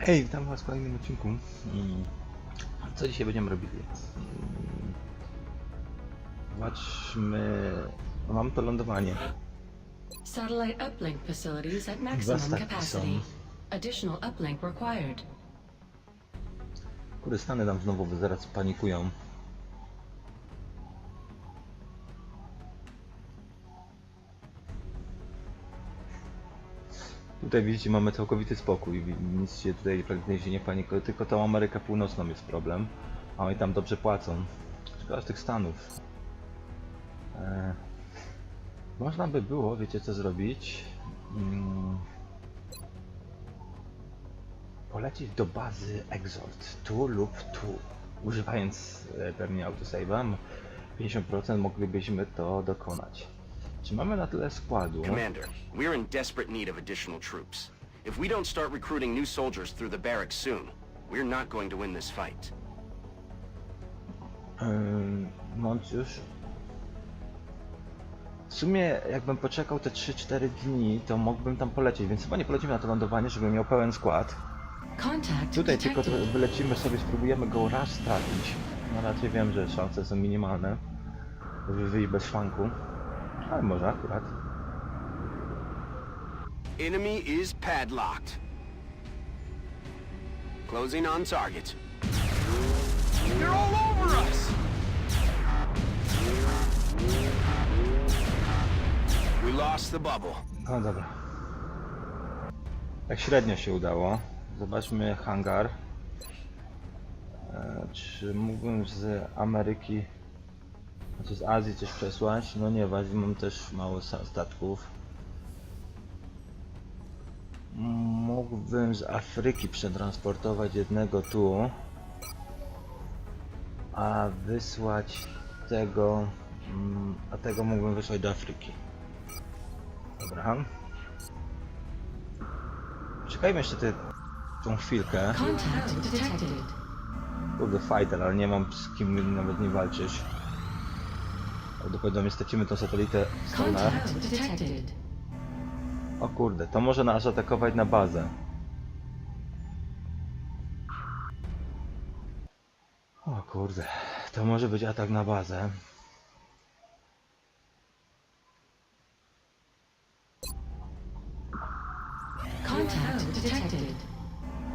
Hej, witam was w kolejnym odcinku. Mm, Co dzisiaj będziemy robili? Mm, Zobaczmy... no, Mam to lądowanie. Satellite uplink facilities at maximum capacity. Additional uplink required. Kurde, tam znowu zaraz panikują. Tutaj widzicie, mamy całkowity spokój, nic się tutaj praktycznie nie panikuje, tylko tą Amerykę Północną jest problem, a oni tam dobrze płacą. Szkoda z tych Stanów. E, można by było, wiecie co zrobić? Mm, polecieć do bazy Exalt tu lub tu. Używając e, pewnie autosave'a 50% moglibyśmy to dokonać. Czy mamy na tyle składu? Commander, we're in desperate need of additional troops. If we don't start recruiting new soldiers through the barracks soon, we're not going to win this fight. Ym, Moncjusz. W sumie jakbym poczekał te 3-4 dni, to mógłbym tam polecieć, więc chyba nie polecimy na to lądowanie, żebym miał pełen skład. Contact Tutaj tylko detected. wylecimy sobie, spróbujemy go raz stracić. No raczej wiem, że szanse są minimalne, żeby wyjść bez szwanku. Ale może akurat. Enemy is padlocked. Closing on target. They're all over us! We lost the bubble. No dobra. Tak średnio się udało. Zobaczmy hangar. E, czy mógłbym z Ameryki, znaczy z Azji coś przesłać? No nie, w Azji mam też mało statków. Mógłbym z Afryki przetransportować jednego tu, a wysłać tego, mm, a tego mógłbym wysłać do Afryki. Dobra. Czekajmy jeszcze ty, tą chwilkę. Kurde, fighter, ale nie mam z kim nawet nie walczyć. Prawdopodobnie stracimy tą satelitę. Contact detected. O kurde, to może nas atakować na bazę. O kurde, to może być atak na bazę.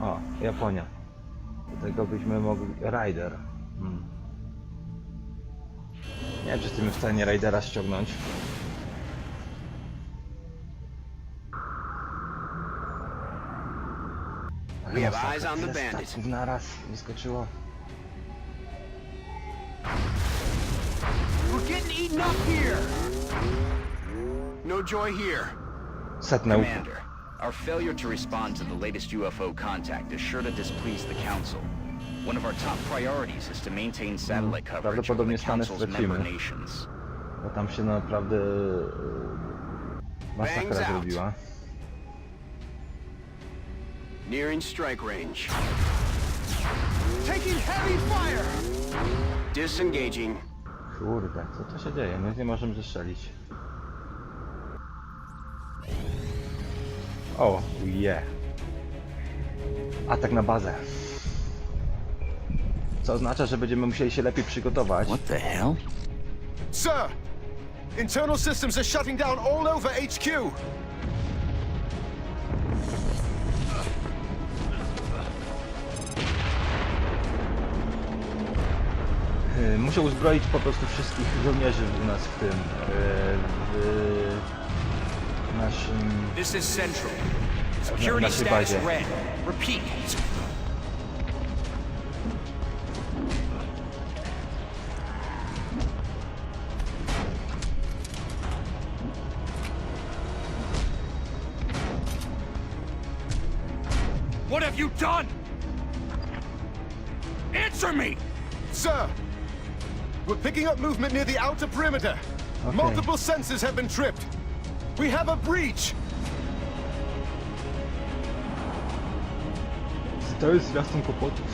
O, Japonia. Do tego byśmy mogli... Rider. Hmm. Nie wiem, czy jesteśmy w stanie Raidera ściągnąć. We have eyes on the bandit. naraz wyskoczyło. We're getting eaten up here! No joy here. Commander, our failure to respond to the latest UFO contact is sure to displease the Council. One of our top priorities is to maintain satellite coverage over the prawdopodobnie Stany Council's member stracimy. nations. Bo tam się naprawdę e, masakra Bangs out. zrobiła. Nearing strike range. Taking heavy fire! Disengaging. Kurde, co to się dzieje? My nie możemy zestrzelić. O, je. Atak na bazę. Co oznacza, że będziemy musieli się lepiej przygotować. What the hell? Sir! Internal systems are shutting down all over HQ! Y, Muszę uzbroić po prostu wszystkich żołnierzy u nas w tym. y, W naszym. This is Central. Security status red. Repeat. What have you done? Answer me! Sir! We're picking up movement near the outer perimeter. Okay. Multiple sensors have been tripped. We have a breach! To jest zwiastun kłopotów.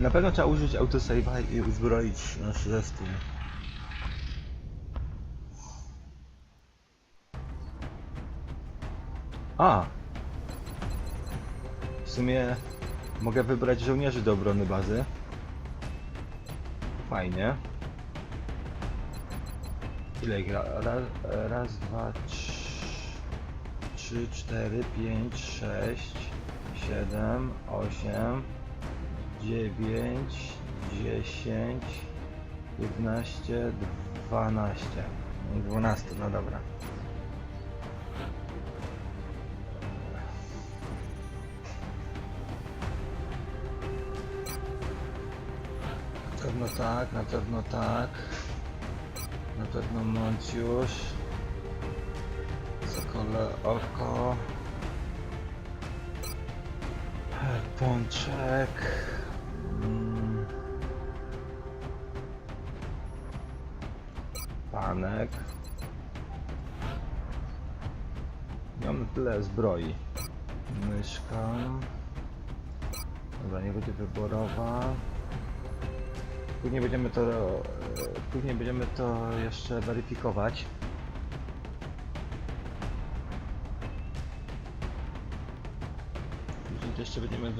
Na pewno trzeba użyć autosave'a i uzbroić nasz zespół. A! W sumie mogę wybrać żołnierzy do obrony bazy. Fajnie. Ile ich? Ra, ra, raz, dwa, trz- trzy, cztery, pięć, sześć, siedem, osiem, dziewięć, dziesięć, jedenaście, dwanaście. Dwunastu, no dobra. Pewno tak, na pewno tak. Na pewno Monciusz. Sokole oko. Pączek. Mm. Panek. Mam tyle zbroi. Myszka. Dobra, nie będzie wyborowa. Później będziemy to, e, później będziemy to jeszcze weryfikować. Później jeszcze będziemy e,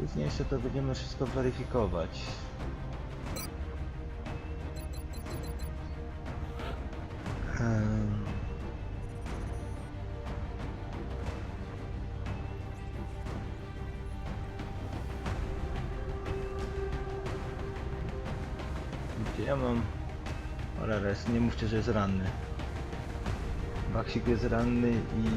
Później jeszcze to będziemy wszystko weryfikować. Mówcie, że jest ranny. Baksik jest ranny i...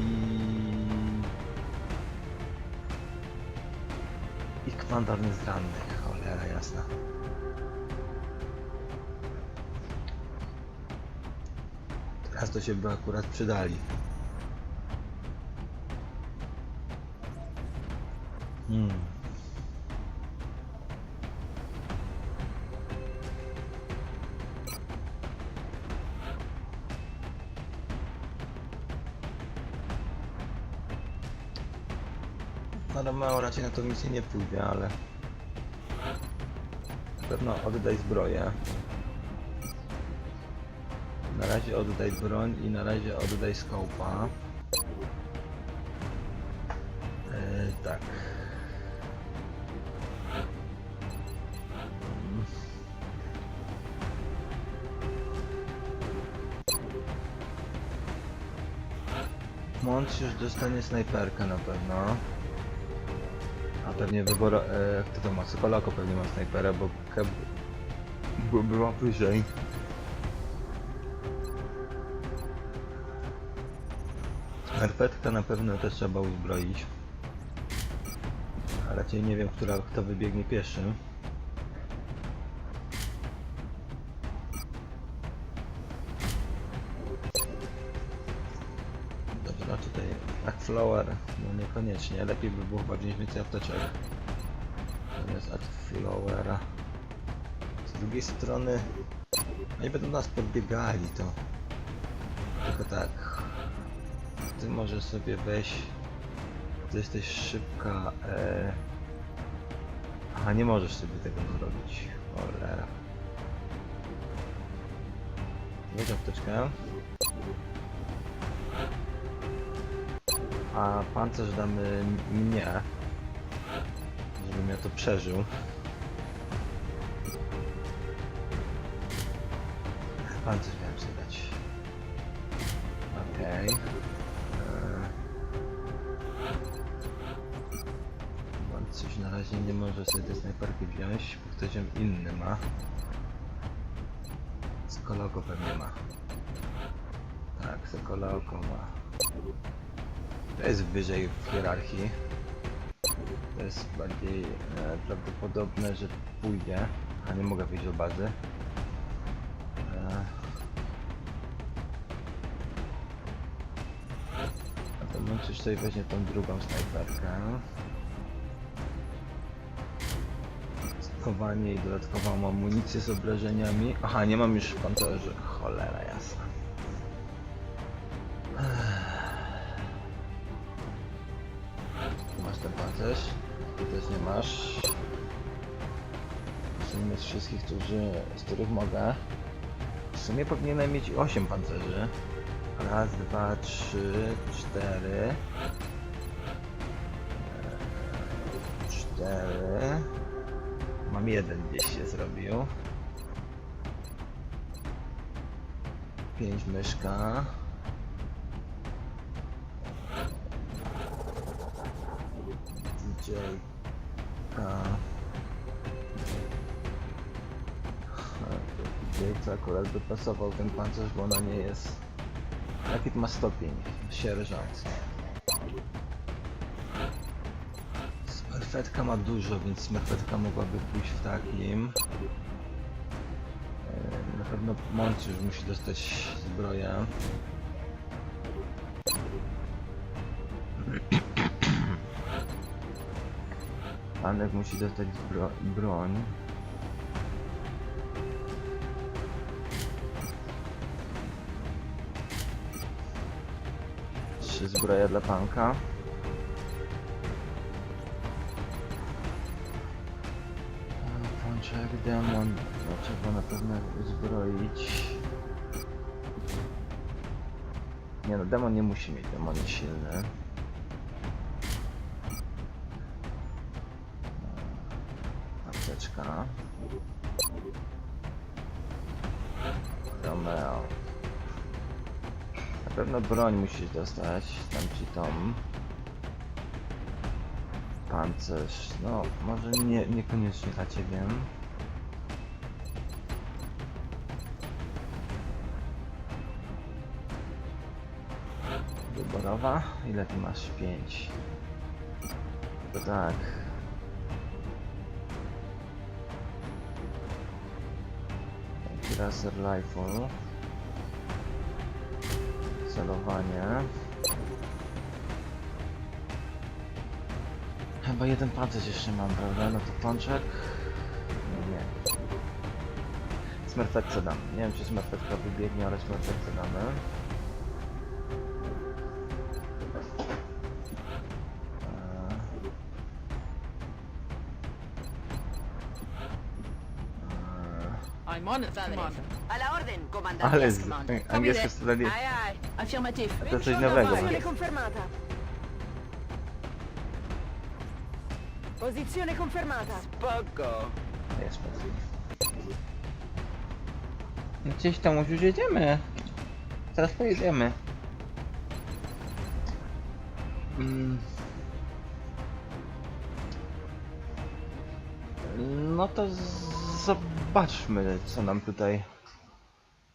I Kwandar jest ranny. Cholera jasna. Teraz to się by akurat przydali. Hmm. To misję nie pójdzie, ale... Na pewno oddaj zbroję. Na razie oddaj broń i na razie oddaj skołpa. Yy, tak. Mąc już dostanie snajperkę na pewno. Pewnie wybor... E, kto to ma? Sokolako pewnie ma snajperę, bo Keb... Bo była wyżej. Skarpetka na pewno też trzeba uzbroić. A raczej nie wiem, która, kto wybiegnie pierwszy. Flower, no niekoniecznie, lepiej by było chyba wziąć więcej apteczek. Zamiast Flowera. Z drugiej strony, oni będą nas podbiegali, to... Tylko tak, ty możesz sobie weź. Ty jesteś szybka. E... Nie możesz sobie tego zrobić. Cholera. Weź apteczkę. A pancerz damy mnie. Żebym ja to przeżył. Pancerz miałem sobie dać. Okej. Eee. Bądź coś na razie nie może sobie tej snajperki wziąć, bo ktoś ją inny ma. Skoloko pewnie ma. Tak, Sokoloko ma. To jest wyżej w hierarchii. To jest bardziej e, prawdopodobne, że pójdzie. A nie mogę wyjść do bazy. E, A to Mączysz sobie weźmie tą drugą snajperkę. Skowanie i dodatkową amunicję z obrażeniami. Aha, nie mam już pancerzy. Cholera jasna. Ty też nie masz. W sumie z wszystkich, którzy, z których mogę. W sumie powinienem mieć 8 pancerzy. Raz, dwa, trzy, cztery. Eee, Cztery. Mam jeden gdzieś się zrobił. Pięć myszka. DJ co akurat by pasował ten pancerz, bo ona nie jest... Jaki ma stopień? Sierżant. Smerfetka ma dużo, więc smerfetka mogłaby pójść w takim. E, Na pewno Mąciusz musi dostać zbroję. Panek musi dostać zbro broń. Trzy zbroje dla panka. Pączek, demon. No, trzeba na pewno uzbroić. Nie no, demon nie musi mieć, demon silny. Apteczka. Romeo. Na pewno broń musisz dostać, tam ci tom. Pancerz, no może nie, niekoniecznie dla ciebie. Wyborowa? Ile ty masz? 5. To tak. Razer Rifle. Celowanie. Chyba jeden pancerz jeszcze mam, prawda? No to pączek. Nie, nie. Smerfetce dam. Nie wiem czy smerfetka wybiegnie, ale smerfetce damy. On it, Commander. A la orden, comandante. Ale z Commander. angielskie studenie Aye, aye. Affirmative. to coś nowego. Posizione confermata. Posizione confermata. Spoko. Jest pewnie. Gdzieś tam już jedziemy. Teraz pojedziemy. Mm. No to z- zobaczmy co nam tutaj.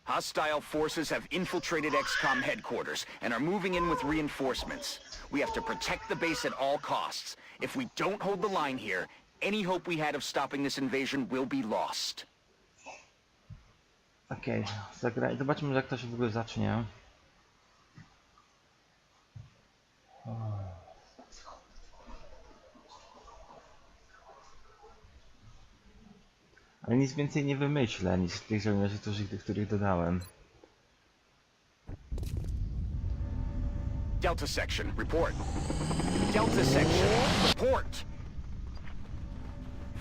Hostile forces have infiltrated XCOM headquarters and are moving in with reinforcements. We have to protect the base at all costs. If we don't hold the line here, any hope we had of stopping this invasion will be lost. Okej, zagraj. Zobaczmy jak to się w ogóle zacznie. Nic więcej nie wymyślę niż tych żołnierzy, których, których dodałem. Delta Section, report. Delta Section, report!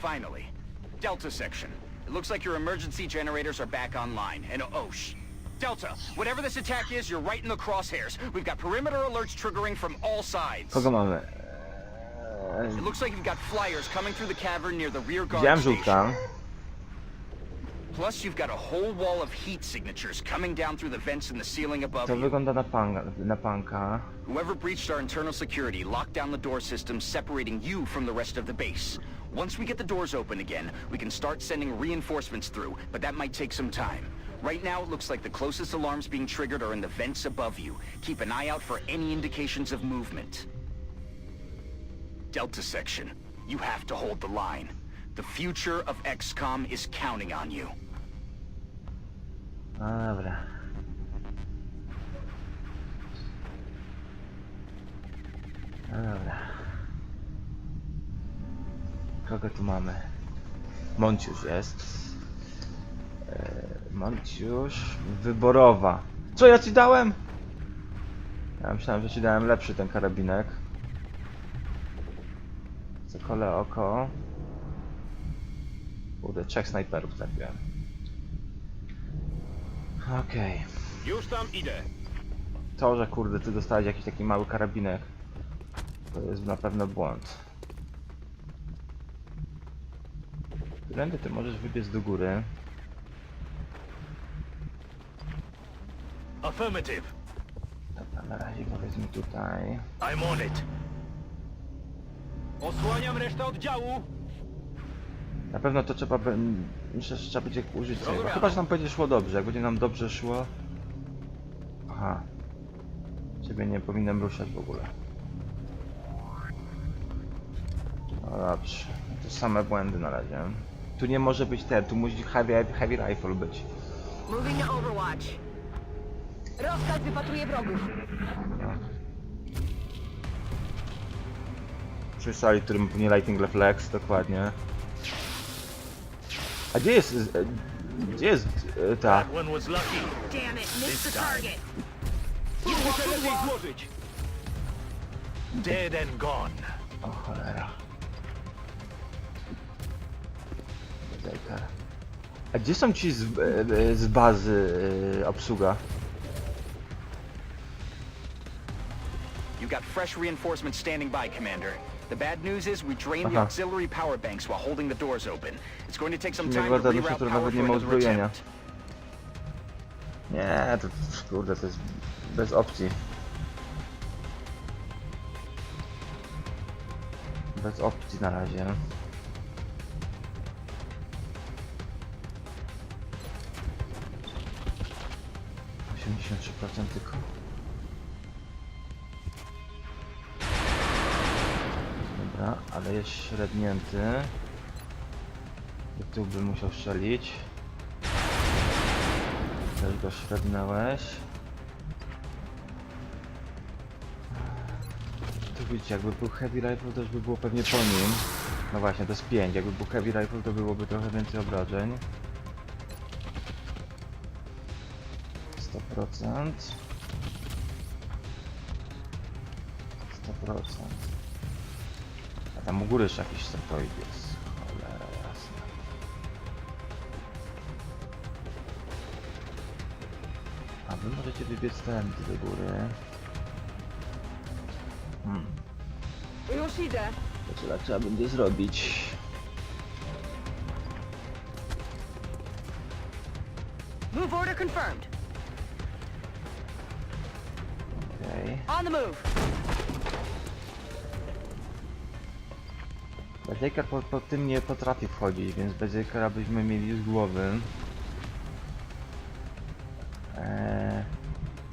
Finally. Delta Section. It looks like your emergency generators are back online, and oh, sh... Delta, whatever this attack is, you're right in the crosshairs. We've got perimeter alerts triggering from all sides. Kogo mamy? It looks like you've got flyers coming through the cavern near the rear guard Widziałem station. żółta. Plus, you've got a whole wall of heat signatures coming down through the vents in the ceiling above To you. wygląda na, panka, na panka. Eh? Whoever breached our internal security locked down the door system, separating you from the rest of the base. Once we get the doors open again, we can start sending reinforcements through, but that might take some time. Right now, it looks like the closest alarms being triggered are in the vents above you. Keep an eye out for any indications of movement. Delta Section, you have to hold the line. The future of XCOM is counting on you. No dobra. No dobra. Kogo tu mamy? Monciusz jest. Eee, Monciusz. Wyborowa. Co ja ci dałem? Ja myślałem, że ci dałem lepszy ten karabinek. Cokole oko. Kurde, trzech snajperów trafiłem. Okej. Już tam idę. to, że kurde, ty dostałeś jakiś taki mały karabinek, to jest na pewno błąd. Którędy ty możesz wybiec do góry? Affirmative. Dobra, na razie powiedzmy tutaj. I'm on it. Osłaniam resztę oddziału. Na pewno to trzeba, myślę, że trzeba będzie użyć tego. Chyba, że nam będzie szło dobrze. Jak będzie nam dobrze szło... Aha. Ciebie nie powinienem ruszać w ogóle. No dobrze. To same błędy na razie. Tu nie może być ten, tu musi heavy, heavy rifle być. Moving Overwatch. Rozkaz wypatruje wrogów. No. Przy sali, którym pewnie Lighting Reflex, dokładnie. A gdzie jest... e, Gdzie jest e, ta... That one was lucky. Damn it, missed the target. Muszę lepiej złożyć. Dead and gone. O cholera. A gdzie są ci z, e, e, z bazy e, obsługa? You got fresh reinforcements standing by, Commander. The bad news is we drained the Aha. auxiliary power banks while holding the doors open. It's going to take some time to dusza, reroute która power nawet nie for ma another uzbrojenia. attempt. Nie, to kurde, to jest bez opcji. Bez opcji na razie. Osiemdziesiąt trzy procent Dobra, ale jest średnięty. I tu bym musiał strzelić. Też go średnęłeś. Tu widzicie, jakby był heavy rifle, to już by było pewnie po nim. No właśnie, to jest 5. Jakby był heavy rifle, to byłoby trochę więcej obrażeń. 100%. 100%. A tam u góry jeszcze jakiś septoid jest. Cholera jasna. A wy możecie wybiec tędy do góry. Hmm, Już idę. to tyle trzeba będzie zrobić. Move order confirmed. Okej. On the move. Bezejker po, po tym nie potrafi wchodzić, więc Bezejkera byśmy mieli z głowy. Eee,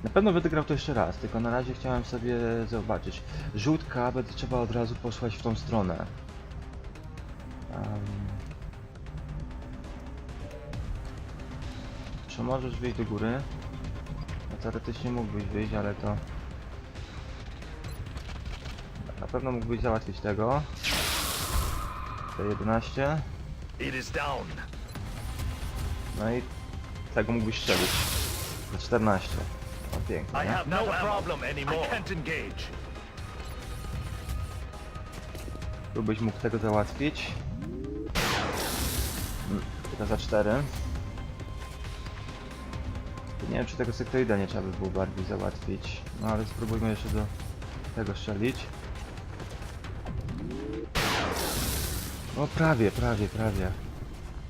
na pewno będę grał to jeszcze raz, tylko na razie chciałem sobie zobaczyć. Żółtka będzie trzeba od razu posłać w tą stronę. Em. czy możesz wyjść do góry? No, teoretycznie mógłbyś wyjść, ale to... Na pewno mógłbyś załatwić tego. T11. It is down. No i tego mógłbyś strzelić. Za 14. O pięknie. Nie? no problem anymore. Engage. Tu byś mógł tego załatwić. Mm, Tylko za 4. Nie wiem czy tego sektoida nie trzeba by było bardziej załatwić. No ale spróbujmy jeszcze do tego strzelić. O prawie, prawie, prawie.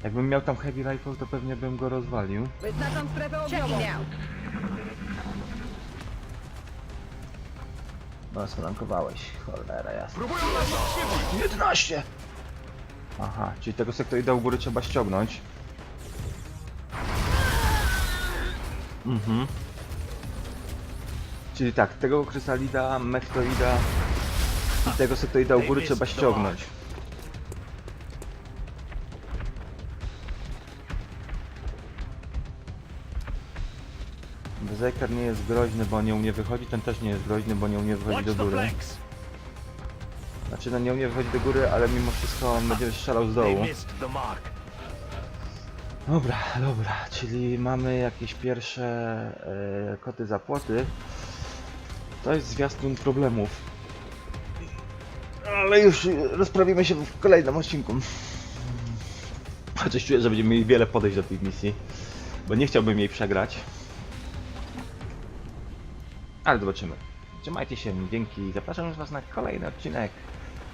Jakbym miał tam heavy rifle to pewnie bym go rozwalił. Wyznaczam strefę ogniową. No, sfrankowałeś, cholera jasna. 11! Aha, czyli tego sektoida u góry trzeba ściągnąć. Mhm. Czyli tak, tego krysalida, mechtoida i tego sektoida u góry trzeba ściągnąć. Berserker nie jest groźny, bo nie umie wychodzić, ten też nie jest groźny, bo nie umie wychodzić do góry. Znaczy no nie umie wychodzić do góry, ale mimo wszystko on będzie strzelał z dołu. Dobra, dobra, czyli mamy jakieś pierwsze e, koty za płoty. To jest zwiastun problemów. Ale już rozprawimy się w kolejnym odcinku. Chociaż czuję, że będziemy mieli wiele podejść do tej misji, bo nie chciałbym jej przegrać. Ale zobaczymy. Trzymajcie się, dzięki. Zapraszam was na kolejny odcinek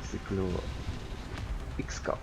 z cyklu XCOM.